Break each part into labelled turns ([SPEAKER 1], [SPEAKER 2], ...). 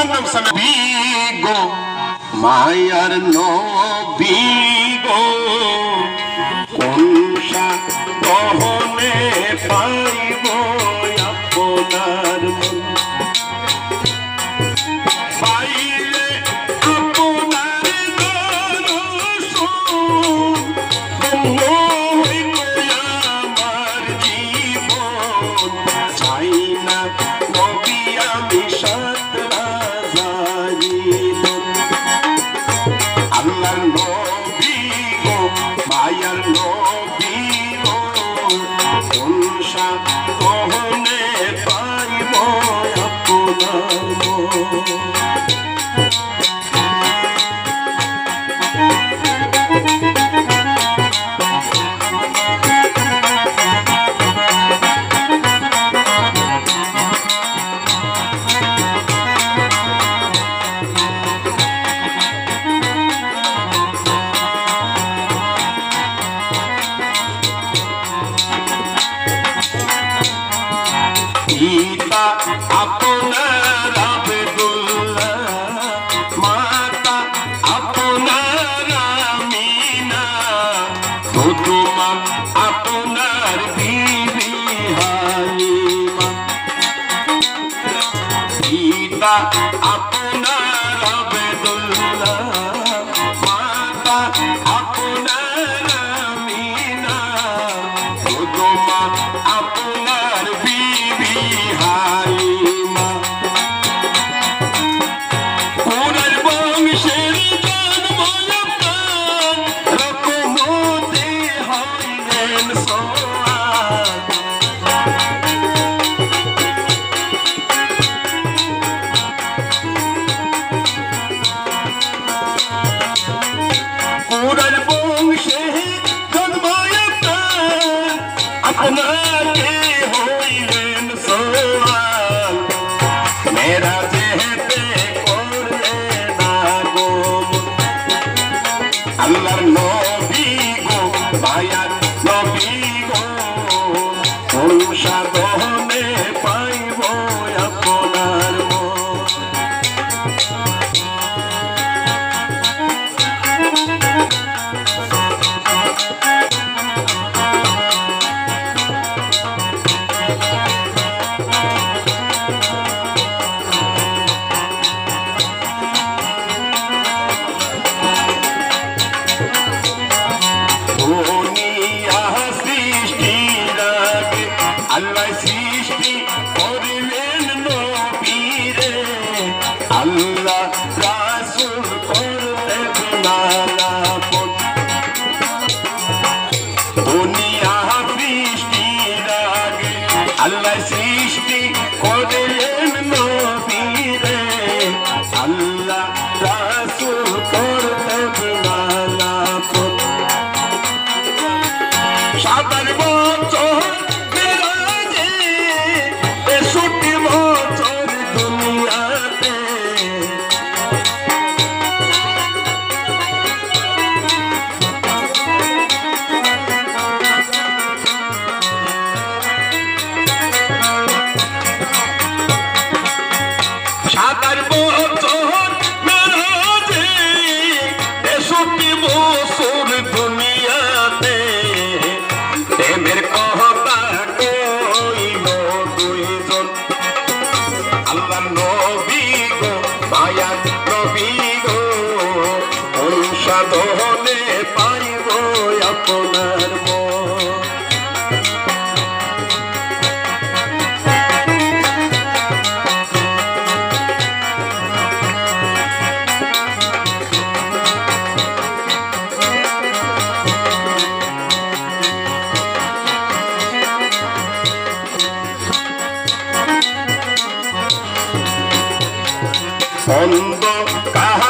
[SPEAKER 1] আমার নাম সামি গো। মায়ার নবী গো। কোন কহনে পাইব আপনার? Kita তোমার আপনার বিবি হালিমা পিতা আপনার আল্লাহর নবী গো মায়ার নবী গো পুরুষা দহন আল্লাহ সৃষ্টি করেন নবীরে। আল্লাহ রাসুল করতেন মালা সাতার বছর সাধনে পাইব আপনার অন্ধ কাহা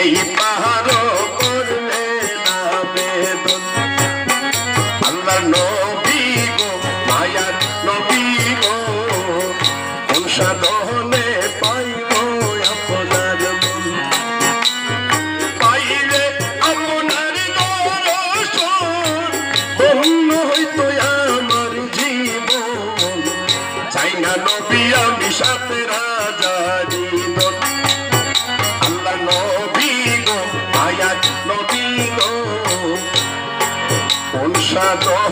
[SPEAKER 1] এই পাহাড় করলে আবেদন আল্লাহ নবী গো, মায়ার নবী গো সাধনে পাইব আপনার পাইলে আপনার অন্য হইতো আমার জীবন। চাই না আমি সাথে todo.